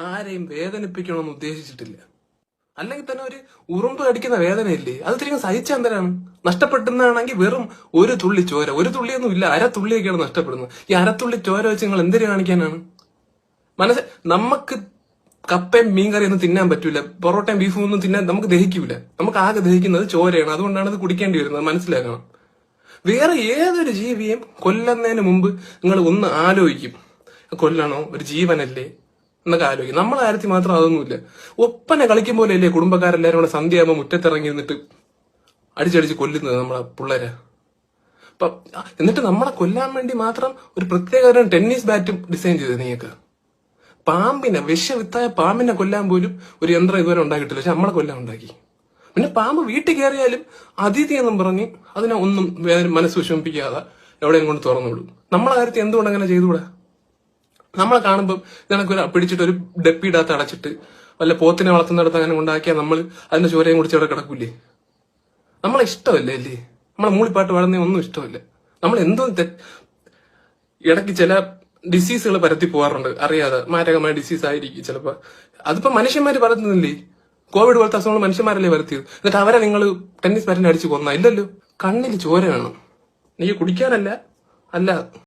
ആരെയും വേദനിപ്പിക്കണമെന്ന് ഉദ്ദേശിച്ചിട്ടില്ല. അല്ലെങ്കിൽ തന്നെ ഒരു ഉറുമ്പ് അടിക്കുന്ന വേദനയില്ലേ? അത് തിരികെ സഹിച്ച എന്തരാണ് വെറും ഒരു തുള്ളി ചോര. ഒരു തുള്ളിയൊന്നും ഇല്ല. അര തുള്ളിയൊക്കെയാണ് നഷ്ടപ്പെടുന്നത്. ഈ അരത്തുള്ളി ചോര വെച്ച് നിങ്ങൾ എന്തിനു കാണിക്കാനാണ്? മനസ്സ് നമുക്ക് കപ്പയും മീൻകറിയും ഒന്നും തിന്നാൻ പറ്റൂല. പൊറോട്ടയും ബീഫും ഒന്നും തിന്നാൻ നമുക്ക് ദഹിക്കൂല. നമുക്ക് ആകെ ദഹിക്കുന്നത് ചോരയാണ്. അതുകൊണ്ടാണ് ഇത് കുടിക്കേണ്ടി വരുന്നത്. മനസ്സിലാക്കണം. വേറെ ഏതൊരു ജീവിയും കൊല്ലുന്നതിന് മുമ്പ് നിങ്ങൾ ഒന്ന് ആലോചിക്കും. കൊല്ലണോ ഒരു ജീവനല്ലേ? എന്നൊക്കെ ആലോചിക്കും. നമ്മളെ കാര്യത്തിൽ മാത്രം അതൊന്നുമില്ല. ഒപ്പനെ കളിക്കും പോലെ അല്ലേ കുടുംബക്കാരെല്ലാരും കൂടെ സന്ധ്യയാകുമ്പോൾ മുറ്റത്തിറങ്ങി നിന്നിട്ട് അടിച്ചടിച്ച് കൊല്ലുന്നത് നമ്മളെ പിള്ളേരെ. അപ്പൊ എന്നിട്ട് നമ്മളെ കൊല്ലാൻ വേണ്ടി മാത്രം ഒരു പ്രത്യേക ടെന്നീസ് ബാറ്റും ഡിസൈൻ ചെയ്തത് നീയൊക്കെ. പാമ്പിനെ വിഷവിത്തായ പാമ്പിനെ കൊല്ലാൻ പോലും ഒരു യന്ത്രം ഇതുവരെ ഉണ്ടാക്കിയിട്ടില്ല. പക്ഷെ നമ്മളെ കൊല്ലാൻ ഉണ്ടാക്കി. പിന്നെ പാമ്പ് വീട്ടിൽ കയറിയാലും അതിഥി എന്നും പറഞ്ഞ് അതിനെ ഒന്നും മനസ്സ് വിഷമിപ്പിക്കാതെ എവിടെയും കൊണ്ട് തുറന്നു നമ്മളെ കാര്യത്തിൽ എന്തുകൊണ്ട് അങ്ങനെ ചെയ്തുകൂടാ? നമ്മളെ കാണുമ്പോൾ നിനക്ക് ഒരു പിടിച്ചിട്ട് ഒരു ഡപ്പിയിടാത്ത അടച്ചിട്ട് വല്ല പോത്തിനെ വളർത്തുന്നിടത്ത് അങ്ങനെ ഉണ്ടാക്കിയാൽ നമ്മൾ അതിന്റെ ചോരയും കുടിച്ച് അവിടെ കിടക്കൂലേ നമ്മളെ ഇഷ്ടമല്ലേ അല്ലേ? നമ്മളെ മൂളിപ്പാട്ട് പാടുന്ന ഒന്നും ഇഷ്ടമല്ല. നമ്മൾ എന്തോ ഇടയ്ക്ക് ചില ഡിസീസുകൾ പരത്തി പോകാറുണ്ട് അറിയാതെ മാരകമായ ഡിസീസ് ആയിരിക്കും ചിലപ്പോ. അതിപ്പോ മനുഷ്യന്മാര് പരത്തുന്നില്ലേ? കോവിഡ് പോലത്തെ അസുഖങ്ങൾ മനുഷ്യന്മാരല്ലേ പരത്തിയത്? എന്നിട്ട് അവരെ നിങ്ങൾ ടെന്നീസ് ബാറ്റിനെ അടിച്ച് കൊന്ന? ഇല്ലല്ലോ. കണ്ണിൽ ചോര വേണം. നീ കുടിക്കാനല്ല. അല്ല.